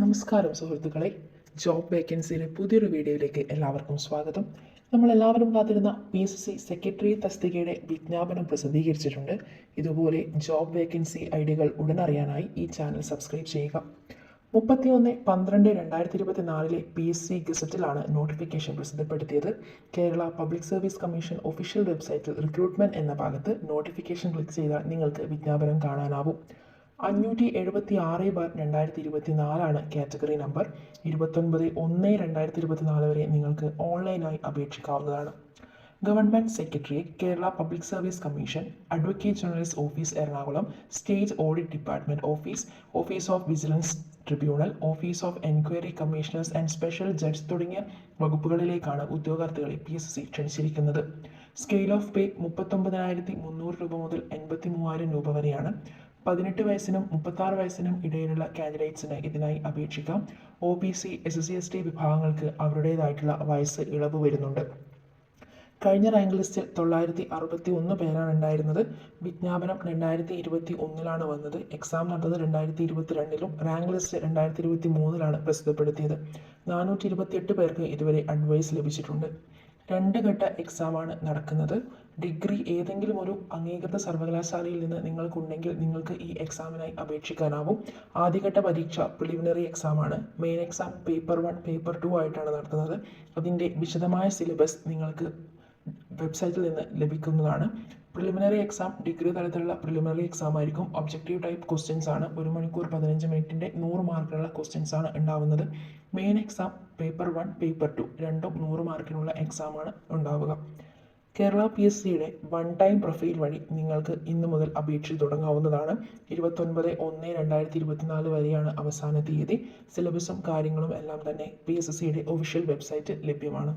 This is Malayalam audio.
നമസ്കാരം സുഹൃത്തുക്കളെ. ജോബ് വേക്കൻസിയിലെ പുതിയൊരു വീഡിയോയിലേക്ക് എല്ലാവർക്കും സ്വാഗതം. നമ്മൾ എല്ലാവരും കാത്തിരുന്ന പി എസ് സി സെക്രട്ടറി തസ്തികയുടെ വിജ്ഞാപനം പ്രസിദ്ധീകരിച്ചിട്ടുണ്ട്. ഇതുപോലെ ജോബ് വേക്കൻസി ഐഡികൾ ഉടനറിയാനായി ഈ ചാനൽ സബ്സ്ക്രൈബ് ചെയ്യുക. മുപ്പത്തിയൊന്ന് പന്ത്രണ്ട് രണ്ടായിരത്തി ഇരുപത്തി നാലിലെ പി എസ് സി ഗസറ്റിലാണ് notification പ്രസിദ്ധപ്പെടുത്തിയത്. Kerala public service commission official വെബ്സൈറ്റിൽ റിക്രൂട്ട്മെന്റ് എന്ന ഭാഗത്ത് നോട്ടിഫിക്കേഷൻ ക്ലിക്ക് ചെയ്താൽ നിങ്ങൾക്ക് വിജ്ഞാപനം കാണാനാവും. അഞ്ഞൂറ്റി എഴുപത്തി ആറ് ബാർ രണ്ടായിരത്തി ഇരുപത്തി നാലാണ് കാറ്റഗറി നമ്പർ. ഇരുപത്തൊൻപത് ഒന്ന് രണ്ടായിരത്തി ഇരുപത്തി നാല് വരെ നിങ്ങൾക്ക് ഓൺലൈനായി അപേക്ഷിക്കാവുന്നതാണ്. Government secretariat Kerala public service commission advocate generals office Ernakulam state audit department office office of vigilance tribunal office of enquiry commissioners and special judge തുടങ്ങിയ വകുപ്പുകളിലേക്കാണ് ഉദ്യോഗാർത്ഥികളെ പി എസ് സി ക്ഷണിച്ചിരിക്കുന്നത്. സ്കെയിൽ ഓഫ് പേ മുപ്പത്തൊമ്പതിനായിരത്തി മുന്നൂറ് രൂപ മുതൽ എൺപത്തി മൂവായിരം രൂപ വരെയാണ്. പതിനെട്ട് വയസ്സിനും മുപ്പത്താറ് വയസ്സിനും ഇടയിലുള്ള കാൻഡിഡേറ്റ്സിന് ഇതിനായി അപേക്ഷിക്കാം. O B C S C S T വിഭാഗങ്ങൾക്ക് അവരുടേതായിട്ടുള്ള വയസ്സ് ഇളവ് വരുന്നുണ്ട്. കഴിഞ്ഞ റാങ്ക് ലിസ്റ്റിൽ തൊള്ളായിരത്തി അറുപത്തി ഒന്ന് പേരാണ് ഉണ്ടായിരുന്നത്. വിജ്ഞാപനം രണ്ടായിരത്തി ഇരുപത്തി ഒന്നിലാണ് വന്നത്. എക്സാം നടന്നത് രണ്ടായിരത്തി ഇരുപത്തി രണ്ടിലും റാങ്ക് ലിസ്റ്റ് രണ്ടായിരത്തി ഇരുപത്തി മൂന്നിലാണ് പ്രസിദ്ധപ്പെടുത്തിയത്. നാനൂറ്റി ഇരുപത്തിയെട്ട് പേർക്ക് ഇതുവരെ അഡ്വൈസ് ലഭിച്ചിട്ടുണ്ട്. രണ്ട് ഘട്ട എക്സാമാണ് നടക്കുന്നത്. ഡിഗ്രി ഏതെങ്കിലും ഒരു അംഗീകൃത സർവകലാശാലയിൽ നിന്ന് നിങ്ങൾക്കുണ്ടെങ്കിൽ നിങ്ങൾക്ക് ഈ എക്സാമിനായി അപേക്ഷിക്കാനാവും. ആദ്യഘട്ട പരീക്ഷ preliminary എക്സാമാണ് main exam paper one paper two ആയിട്ടാണ് നടത്തുന്നത്. അതിന്റെ വിശദമായ സിലബസ് നിങ്ങൾക്ക് വെബ്സൈറ്റിൽ നിന്ന് ലഭിക്കുന്നതാണ്. പ്രിലിമിനറി എക്സാം ഡിഗ്രി തലത്തിലുള്ള പ്രിലിമിനറി എക്സാം ആയിരിക്കും. ഒബ്ജക്റ്റീവ് ടൈപ്പ് ക്വസ്റ്റ്യൻസ് ആണ്. ഒരു മണിക്കൂർ പതിനഞ്ച് മിനിറ്റിന്റെ നൂറ് മാർക്കിനുള്ള ക്വസ്റ്റ്യൻസ് ആണ് ഉണ്ടാവുന്നത്. Main exam paper one paper two രണ്ടും നൂറ് മാർക്കിനുള്ള എക്സാം ആണ് ഉണ്ടാവുക. കേരള പി എസ് സിയുടെ വൺ ടൈം പ്രൊഫൈൽ വഴി നിങ്ങൾക്ക് ഇന്നു മുതൽ അപേക്ഷിച്ച് തുടങ്ങാവുന്നതാണ്. ഇരുപത്തൊൻപത് ഒന്ന് രണ്ടായിരത്തി ഇരുപത്തിനാല് വരെയാണ് അവസാന തീയതി. സിലബസും കാര്യങ്ങളും എല്ലാം തന്നെ പി എസ് സിയുടെ ഒഫീഷ്യൽ വെബ്സൈറ്റ് ലഭ്യമാണ്.